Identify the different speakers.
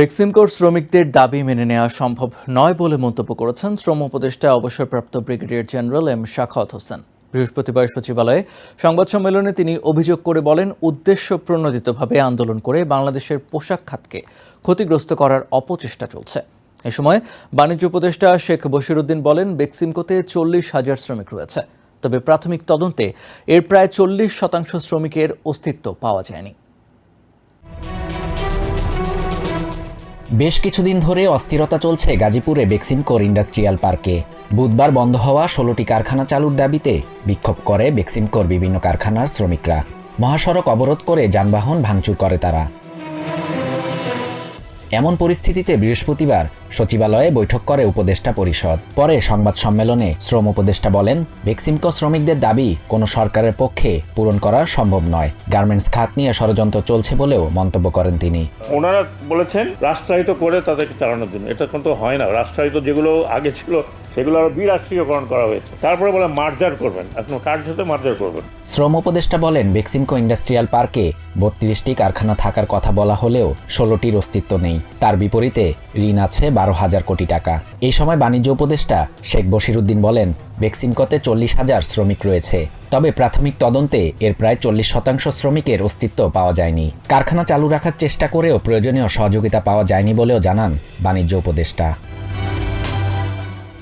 Speaker 1: বেক্সিমকোর শ্রমিকদের দাবি মেনে নেওয়া সম্ভব নয় বলে মন্তব্য করেছেন শ্রম উপদেষ্টা অবসরপ্রাপ্ত ব্রিগেডিয়ার জেনারেল এম শাখাত হোসেন। বৃহস্পতিবার সচিবালয়ে সংবাদ সম্মেলনে তিনি অভিযোগ করে বলেন উদ্দেশ্য প্রণোদিতভাবে আন্দোলন করে বাংলাদেশের পোশাক খাতকে ক্ষতিগ্রস্ত করার অপচেষ্টা চলছে। এ সময় বাণিজ্য উপদেষ্টা শেখ বশিরুদ্দিন বলেন, বেক্সিমকোতে চল্লিশ হাজার শ্রমিক রয়েছে। তবে প্রাথমিক তদন্তে এর প্রায় চল্লিশ শতাংশ শ্রমিকের অস্তিত্ব পাওয়া যায়নি।
Speaker 2: বেশ কিছুদিন ধরে অস্থিরতা চলছে গাজীপুরে বেক্সিমকোর ইন্ডাস্ট্রিয়াল পার্কে। বুধবার বন্ধ হওয়া ষোলোটি কারখানা চালুর দাবিতে বিক্ষোভ করে বেক্সিমকোর বিভিন্ন কারখানার শ্রমিকরা। মহাসড়ক অবরোধ করে যানবাহন ভাঙচুর করে তারা। এমন পরিস্থিতিতে বৃহস্পতিবার সচিবালয়ে বৈঠক করে উপদেষ্টা পরিষদ। পরে সংবাদ সম্মেলনে শ্রম উপদেষ্টা বলেন বেক্সিমকো শ্রমিকদের দাবি কোনো সরকারের পক্ষে পূরণ করা সম্ভব নয়। গার্মেন্টস খাত নিয়ে ষড়যন্ত্র চলছে বলেও মন্তব্য করেন তিনি।
Speaker 3: ওনারা বলেছেন রাষ্ট্রায়িত করে তাদেরকে চালানোর জন্য। এটা কিন্তু হয় না। রাষ্ট্রায়িত যেগুলো আগে ছিল সেগুলো আরও বিরাষ্ট্রীয়করণ করা হয়েছে। তারপরে বলে মার্জার করবেন। এখন কার্য হতে মার্জার করবেন।
Speaker 2: শ্রম উপদেষ্টা বলেন বেক্সিমকো ইন্ডাস্ট্রিয়াল পার্কে বত্রিশটি কারখানা থাকার কথা বলা হলেও ষোলোটির অস্তিত্ব নেই। তার বিপরীতে ঋণ আছে বারো হাজার কোটি টাকা। এই সময় বাণিজ্য উপদেষ্টা শেখ বশিরুদ্দিন বলেন বেক্সিমকোতে চল্লিশ হাজার শ্রমিক রয়েছে। তবে প্রাথমিক তদন্তে এর প্রায় চল্লিশ শতাংশ শ্রমিকের অস্তিত্ব পাওয়া যায়নি। কারখানা চালু রাখার চেষ্টা করেও প্রয়োজনীয় সহযোগিতা পাওয়া যায়নি বলেও জানান বাণিজ্য উপদেষ্টা।